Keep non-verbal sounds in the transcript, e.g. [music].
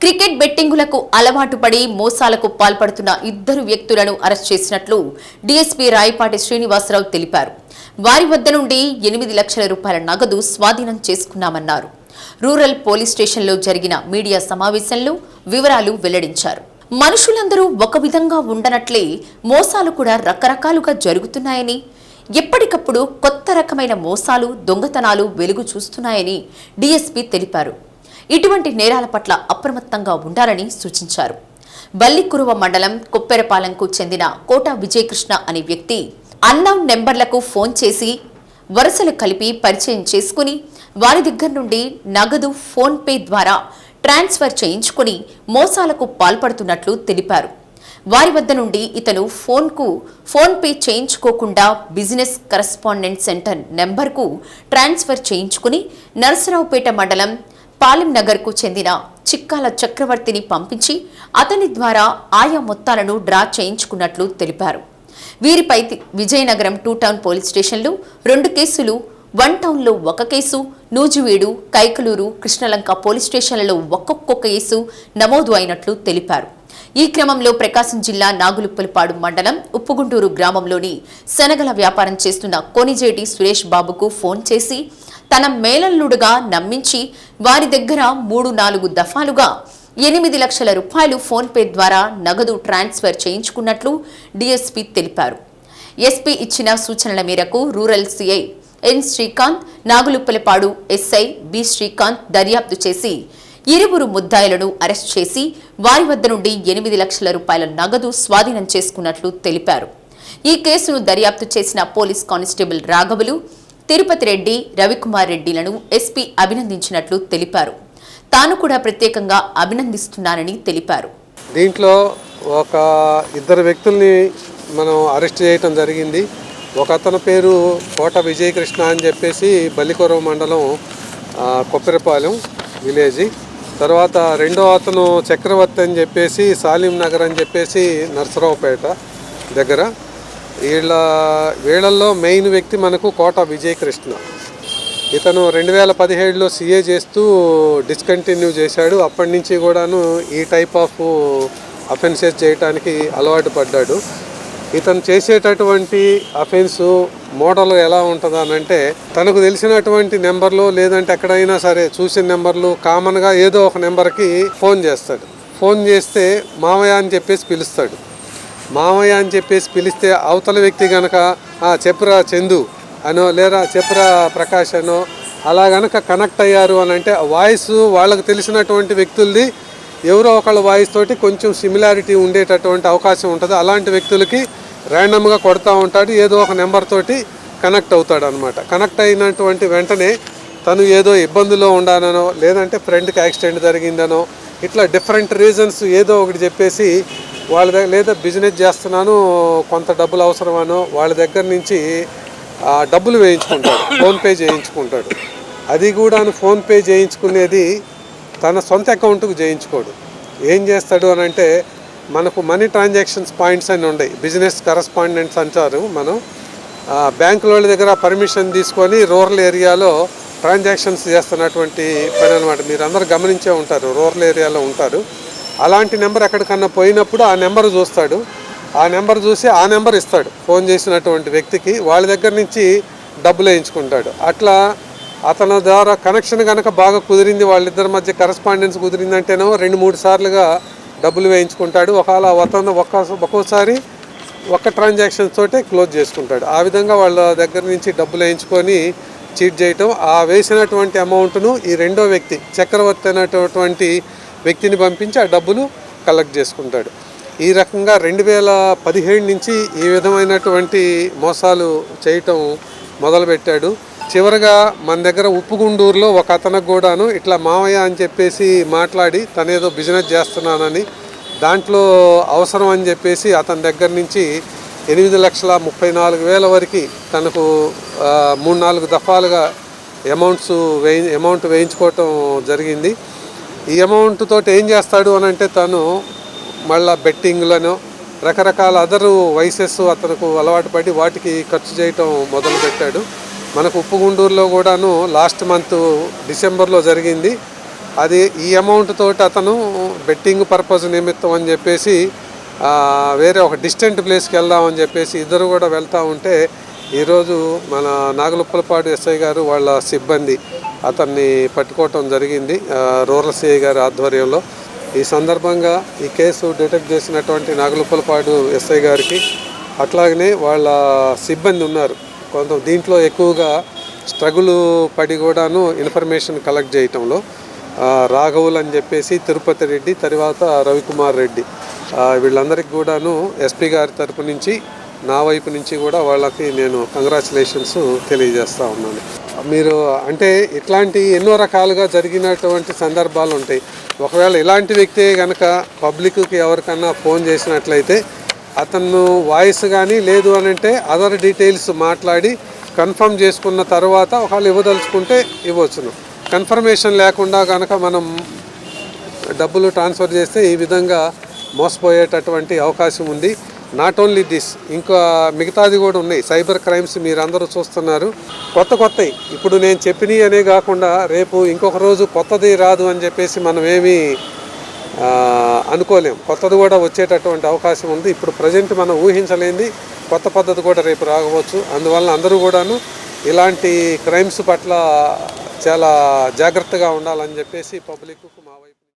Cricket బెట్టింగులకు అలవాటు పడి మోసాలకు పాల్పడుతున్న ఇద్దరు వ్యక్తులను అరెస్ట్ చేసినట్లు డీఎస్పీ రాయపాటి శ్రీనివాసరావు తెలిపారు. వారి వద్ద నుండి ఎనిమిది లక్షల రూపాయల నగదు స్వాధీనం చేసుకున్నామన్నారు. రూరల్ పోలీస్ స్టేషన్లో జరిగిన మీడియా సమావేశంలో వివరాలు వెల్లడించారు. మనుషులందరూ ఒక విధంగా ఉండనట్లే మోసాలు కూడా రకరకాలుగా జరుగుతున్నాయని ఎప్పటికప్పుడు కొత్త రకమైన మోసాలు దొంగతనాలు వెలుగు చూస్తున్నాయని డీఎస్పీ తెలిపారు. ఇటువంటి నేరాల పట్ల అప్రమత్తంగా ఉండాలని సూచించారు. బల్లికురువ మండలం కొప్పెరపాలెంకు చెందిన కోట విజయకృష్ణ అనే వ్యక్తి అన్నౌన్ నెంబర్లకు ఫోన్ చేసి వరుసలు కలిపి పరిచయం చేసుకుని వారి దగ్గర నుండి నగదు ఫోన్పే ద్వారా ట్రాన్స్ఫర్ చేయించుకుని మోసాలకు పాల్పడుతున్నట్లు తెలిపారు. వారి వద్ద నుండి ఇతను ఫోన్కు ఫోన్పే చేయించుకోకుండా బిజినెస్ కరస్పాండెంట్ సెంటర్ నెంబర్కు ట్రాన్స్ఫర్ చేయించుకుని నరసరావుపేట మండలం పాలెం నగర్కు చెందిన చిక్కాల చక్రవర్తిని పంపించి అతని ద్వారా ఆయా మొత్తాలను డ్రా చేయించుకున్నట్లు తెలిపారు. వీరిపై విజయనగరం టూ టౌన్ పోలీస్ స్టేషన్లు రెండు కేసులు వన్ టౌన్లో ఒక కేసు నూజివీడు కైకలూరు కృష్ణలంక పోలీస్ స్టేషన్లలో ఒక్కొక్క కేసు నమోదు అయినట్లు తెలిపారు. ఈ క్రమంలో ప్రకాశం జిల్లా నాగులుప్పలపాడు మండలం ఉప్పుగుంటూరు గ్రామంలోని శనగల వ్యాపారం చేస్తున్న కోనిజేటి సురేష్ బాబుకు ఫోన్ చేసి తన మేలల్లుడుగా నమ్మించి వారి దగ్గర మూడు నాలుగు దఫాలుగా ఎనిమిది లక్షల రూపాయలు ఫోన్పే ద్వారా నగదు ట్రాన్స్ఫర్ చేయించుకున్నట్లు డీఎస్పీ తెలిపారు. ఎస్పీ ఇచ్చిన సూచనల మేరకు rural CI N Srikanth Nagulauppalapadu SI B Srikanth దర్యాప్తు చేసి ఇరువురు ముద్దాయిలను అరెస్ట్ చేసి వారి వద్ద నుండి ఎనిమిది లక్షల రూపాయల నగదు స్వాధీనం చేసుకున్నట్లు తెలిపారు. ఈ కేసును దర్యాప్తు చేసిన పోలీస్ కానిస్టేబుల్ రాఘవులు తిరుపతి రెడ్డి రవికుమార్ రెడ్డిలను ఎస్పీ అభినందించినట్లు తెలిపారు. తాను కూడా ప్రత్యేకంగా అభినందిస్తున్నానని తెలిపారు. దీంట్లో ఒక ఇద్దరు వ్యక్తుల్ని మనం అరెస్ట్ చేయటం జరిగింది. ఒక అతని పేరు కోట విజయకృష్ణ అని చెప్పేసి బల్లికొరవ మండలం ఆ, కొప్పెరపాలెం విలేజ్. తర్వాత రెండో అతను చక్రవర్తి అని చెప్పేసి సాలిం నగర్ అని చెప్పేసి నర్సరావుపేట దగ్గర. వీళ్ళ వీళ్ళల్లో మెయిన్ వ్యక్తి మనకు కోట విజయకృష్ణ. ఇతను రెండు వేల పదిహేడులో సీఏ చేస్తూ డిస్కంటిన్యూ చేశాడు. అప్పటి నుంచి కూడాను ఈ టైప్ ఆఫ్ అఫెన్సెస్ చేయటానికి అలవాటు పడ్డాడు. ఇతను చేసేటటువంటి అఫెన్స్ మోడల్ ఎలా ఉంటుంది అని అంటే తనకు తెలిసినటువంటి నెంబర్లు లేదంటే ఎక్కడైనా సరే చూసిన నెంబర్లు కామన్గా ఏదో ఒక నెంబర్కి ఫోన్ చేస్తాడు. ఫోన్ చేస్తే మామయ్య అని చెప్పేసి పిలుస్తాడు. మామయ్య అని చెప్పేసి పిలిస్తే అవతల వ్యక్తి కనుక చెప్పురా చందు అనో లేదా చెప్పురా ప్రకాష్ అనో అలా గనక కనెక్ట్ అయ్యారు అని అంటే వాయిస్ వాళ్ళకు తెలిసినటువంటి వ్యక్తులది ఎవరో ఒకళ్ళ వాయిస్ తోటి కొంచెం సిమిలారిటీ ఉండేటటువంటి అవకాశం ఉంటుంది. అలాంటి వ్యక్తులకి ర్యాండమ్గా కొడతా ఉంటాడు ఏదో ఒక నెంబర్ తోటి కనెక్ట్ అవుతాడు అనమాట కనెక్ట్ అయినటువంటి వెంటనే తను ఏదో ఇబ్బందులో ఉండానో లేదంటే ఫ్రెండ్కి యాక్సిడెంట్ జరిగిందనో ఇట్లా డిఫరెంట్ రీజన్స్ ఏదో ఒకటి చెప్పేసి వాళ్ళ దగ్గర లేదా బిజినెస్ చేస్తున్నాను కొంత డబ్బులు అవసరమానో వాళ్ళ దగ్గర నుంచి డబ్బులు వేయించుకుంటాడు [coughs] ఫోన్పే చేయించుకుంటాడు. అది కూడా ఫోన్పే చేయించుకునేది తన సొంత అకౌంట్కు చేయించుకోడు. ఏం చేస్తాడు అని అంటే మనకు మనీ ట్రాన్సాక్షన్స్ పాయింట్స్ అని ఉన్నాయి బిజినెస్ కరస్పాండెంట్స్ అంటారు మనం. బ్యాంకుల వాళ్ళ దగ్గర పర్మిషన్ తీసుకొని రూరల్ ఏరియాలో ట్రాన్సాక్షన్స్ చేస్తున్నటువంటి పని అనమాట మీరు అందరు గమనించే ఉంటారు రూరల్ ఏరియాలో ఉంటారు. అలాంటి నెంబర్ ఎక్కడికన్నా పోయినప్పుడు ఆ నెంబర్ చూస్తాడు. ఆ నెంబర్ చూసి ఆ నెంబర్ ఇస్తాడు. ఫోన్ చేసినటువంటి వ్యక్తికి వాళ్ళ దగ్గర నుంచి డబ్బులు వేయించుకుంటాడు. అట్లా అతని ద్వారా కనెక్షన్ కనుక బాగా కుదిరింది వాళ్ళిద్దరి మధ్య కరస్పాండెన్స్ కుదిరిందంటేనో రెండు మూడు సార్లుగా డబ్బులు వేయించుకుంటాడు. ఒకవేళ అతను ఒక్క ఒక్కోసారి ఒక్క ట్రాన్సాక్షన్ తోటే క్లోజ్ చేసుకుంటాడు. ఆ విధంగా వాళ్ళ దగ్గర నుంచి డబ్బులు వేయించుకొని చీట్ చేయటం ఆ వేసినటువంటి అమౌంట్ను ఈ రెండో వ్యక్తి చక్రవర్తి అనేటటువంటి వ్యక్తిని పంపించి ఆ డబ్బులు కలెక్ట్ చేసుకుంటాడు. ఈ రకంగా రెండు వేల పదిహేడు నుంచి ఈ విధమైనటువంటి మోసాలు చేయటం మొదలుపెట్టాడు. చివరగా మన దగ్గర ఉప్పుగుండూరులో ఒక అతనికి కూడాను ఇట్లా మావయ్య అని చెప్పేసి మాట్లాడి తనేదో బిజినెస్ చేస్తున్నానని దాంట్లో అవసరం అని చెప్పేసి అతని దగ్గర నుంచి ఎనిమిది లక్షల ముప్పై నాలుగు వేల వరకు తనకు మూడు నాలుగు దఫాలుగా అమౌంట్స్ వేయి అమౌంట్ వేయించుకోవటం జరిగింది. ఈ అమౌంట్ తోటి ఏం చేస్తాడు అని అంటే తను మళ్ళా బెట్టింగ్లను రకరకాల అదరు వయసెస్ అతనికి అలవాటు పడి వాటికి ఖర్చు చేయటం మొదలుపెట్టాడు మనకు ఉప్పుగుండూరులో కూడాను లాస్ట్ మంత్ డిసెంబర్లో జరిగింది. అది ఈ అమౌంట్ తోటి అతను బెట్టింగ్ పర్పస్ నిమిత్తం అని చెప్పేసి వేరే ఒక డిస్టెంట్ ప్లేస్కి వెళ్దామని చెప్పేసి ఇద్దరు కూడా వెళ్తూ ఉంటే ఈరోజు మన నాగలుప్పలపాడు ఎస్ఐ గారు వాళ్ళ సిబ్బంది అతన్ని పట్టుకోవటం జరిగింది. రూరల్ సిఐ గారి ఆధ్వర్యంలో. ఈ సందర్భంగా ఈ కేసు డిటెక్ట్ చేసినటువంటి నాగలుప్పలపాడు ఎస్ఐ గారికి అట్లాగనే వాళ్ళ సిబ్బంది ఉన్నారు. కొంత దీంట్లో ఎక్కువగా స్ట్రగుల్ పడి కూడాను ఇన్ఫర్మేషన్ కలెక్ట్ చేయటంలో రాఘవులు అని చెప్పేసి తిరుపతి రెడ్డి తర్వాత రవికుమార్ రెడ్డి వీళ్ళందరికీ కూడాను ఎస్పీ గారి తరపు నుంచి నా వైపు నుంచి కూడా వాళ్ళకి నేను కంగ్రాచులేషన్స్ తెలియజేస్తా ఉన్నాను. మీరు అంటే ఇట్లాంటి ఎన్నో రకాలుగా జరిగినటువంటి సందర్భాలు ఉంటాయి. ఒకవేళ ఇలాంటి వ్యక్తి కనుక పబ్లిక్కి ఎవరికన్నా ఫోన్ చేసినట్లయితే అతను వాయిస్ కానీ లేదు అని అంటే అదర్ డీటెయిల్స్ మాట్లాడి కన్ఫర్మ్ చేసుకున్న తర్వాత ఒకవేళ ఇవ్వదలుచుకుంటే ఇవ్వచ్చును. కన్ఫర్మేషన్ లేకుండా కనుక మనం డబ్బులు ట్రాన్స్ఫర్ చేస్తే ఈ విధంగా మోసపోయేటటువంటి అవకాశం ఉంది. నాట్ ఓన్లీ దిస్ ఇంకా మిగతాది కూడా ఉన్నాయి. సైబర్ క్రైమ్స్ మీరు అందరూ చూస్తున్నారు. కొత్త కొత్తవి ఇప్పుడు నేను చెప్పినవి అనే కాకుండా రేపు ఇంకొక రోజు కొత్తది రాదు అని చెప్పేసి మనం ఏమీ అనుకోలేం. కొత్తది కూడా వచ్చేటటువంటి అవకాశం ఉంది. ఇప్పుడు ప్రజెంట్ మనం ఊహించలేని కొత్త పద్ధతి కూడా రేపు రాకపోవచ్చు. అందువలన అందరూ కూడాను ఇలాంటి క్రైమ్స్ పట్ల చాలా జాగ్రత్తగా ఉండాలని చెప్పేసి పబ్లిక్